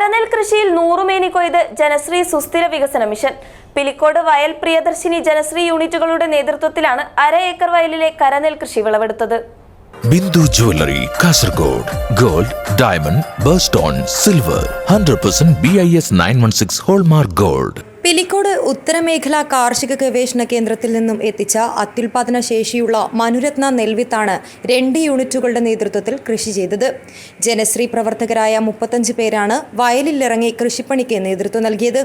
കരനെൽ കൃഷിയിൽ നൂറുമേനി കൊയ്ത് ജനശ്രീ സുസ്ഥിര വികസന മിഷൻ. പിലിക്കോട് വയൽ പ്രിയദർശിനി ജനശ്രീ യൂണിറ്റുകളുടെ നേതൃത്വത്തിലാണ് അര ഏക്കർ വയലിലെ കരനെൽ കൃഷി വിളവെടുത്തത്. Bindu jewellery Kasaragod gold diamond birthstone silver hundred percent B I S nine one six hallmark gold. Pilicode ഉത്തരമേഖല കാർഷിക ഗവേഷണ കേന്ദ്രത്തിൽ നിന്നും എത്തിച്ച അത്യുൽപാദന ശേഷിയുള്ള മനുരത്ന നെൽവിത്താണ് രണ്ട് യൂണിറ്റുകളുടെ നേതൃത്വത്തിൽ കൃഷി ചെയ്തത്. ജനശ്രീ പ്രവർത്തകരായ മുപ്പത്തഞ്ച് പേരാണ് വയലിലിറങ്ങി കൃഷിപ്പണിക്ക് നേതൃത്വം നൽകിയത്.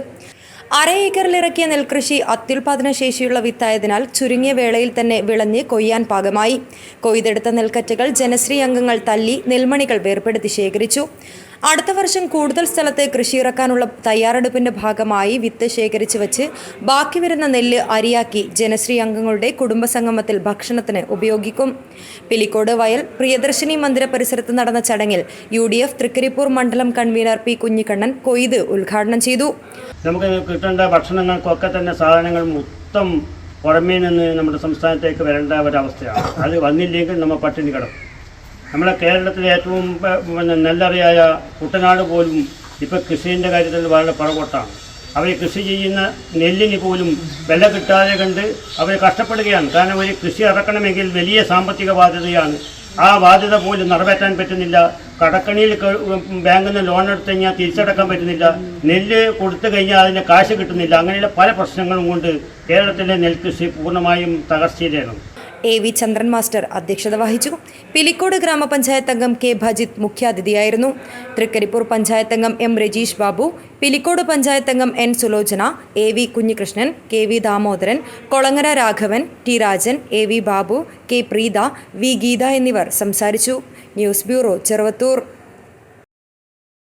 അര ഏക്കറിലിറക്കിയ നെൽകൃഷി അത്യുൽപാദന ശേഷിയുള്ള വിത്തായതിനാൽ ചുരുങ്ങിയ വേളയിൽ തന്നെ വിളഞ്ഞ് കൊയ്യാൻ പാകമായി. കൊയ്തെടുത്ത നെൽക്കറ്റകൾ ജനശ്രീ അംഗങ്ങൾ തല്ലി നെൽമണികൾ വേർപെടുത്തി ശേഖരിച്ചു. അടുത്ത വർഷം കൂടുതൽ സ്ഥലത്ത് കൃഷി ഇറക്കാനുള്ള തയ്യാറെടുപ്പിന്റെ ഭാഗമായി വിത്ത് ശേഖരിച്ചു വച്ച് ബാക്കി വരുന്ന നെല്ല് അരിയാക്കി ജനശ്രീ അംഗങ്ങളുടെ കുടുംബസംഗമത്തിൽ ഭക്ഷണത്തിന് ഉപയോഗിക്കും. പിലിക്കോട് വയൽ പ്രിയദർശിനി മന്ദിര പരിസരത്ത് നടന്ന ചടങ്ങിൽ യു ഡി എഫ് തൃക്കരിപ്പൂർ മണ്ഡലം കൺവീനർ പി കുഞ്ഞിക്കണ്ണൻ കൊയ്ത് ഉദ്ഘാടനം ചെയ്തു. നമുക്ക് കിട്ടേണ്ട ഭക്ഷണങ്ങൾക്കൊക്കെ തന്നെ സാധനങ്ങൾ മൊത്തം പുറമേ നിന്ന് നമ്മുടെ സംസ്ഥാനത്തേക്ക് വരേണ്ട ഒരവസ്ഥയാണ്. അത് വന്നില്ലെങ്കിൽ നമ്മൾ പട്ടിണി കിടക്കും. നമ്മുടെ കേരളത്തിലെ ഏറ്റവും പിന്നെ നെല്ലറിയായ കുട്ടനാട് പോലും ഇപ്പോൾ കൃഷിന്റെ കാര്യത്തിൽ വളരെ പുറകോട്ടാണ്. അവർ കൃഷി ചെയ്യുന്ന നെല്ലിന് പോലും വില കിട്ടാതെ കണ്ട് അവർ കഷ്ടപ്പെടുകയാണ്. കാരണം ഒരു കൃഷി ഇറക്കണമെങ്കിൽ വലിയ സാമ്പത്തിക ബാധ്യതയാണ്. ആ ബാധ്യത പോലും നിറവേറ്റാൻ പറ്റുന്നില്ല. കടക്കണിയിൽ ബാങ്കിൽ നിന്ന് ലോൺ എടുത്തു കഴിഞ്ഞാൽ തിരിച്ചടക്കാൻ പറ്റുന്നില്ല. നെല്ല് കൊടുത്തു കഴിഞ്ഞാൽ അതിന് കാശ് കിട്ടുന്നില്ല. അങ്ങനെയുള്ള പല പ്രശ്നങ്ങളും കൊണ്ട് കേരളത്തിലെ നെൽകൃഷി പൂർണമായും തകർച്ചയിലാണ്. എ വി ചന്ദ്രൻ മാസ്റ്റർ അധ്യക്ഷത വഹിച്ചു. പിലിക്കോട് ഗ്രാമപഞ്ചായത്ത് അംഗം കെ ഭജിത് മുഖ്യാതിഥിയായിരുന്നു. തൃക്കരിപ്പൂർ പഞ്ചായത്ത് അംഗം എം രജീഷ് ബാബു പിലിക്കോട് പഞ്ചായത്ത് അംഗം N Sulochana A V Kunhikrishnan K V Damodaran Kolangara Raghavan T Rajan A V Babu K Preetha V Geetha എന്നിവർ സംസാരിച്ചു. News bureau Cheruvathur.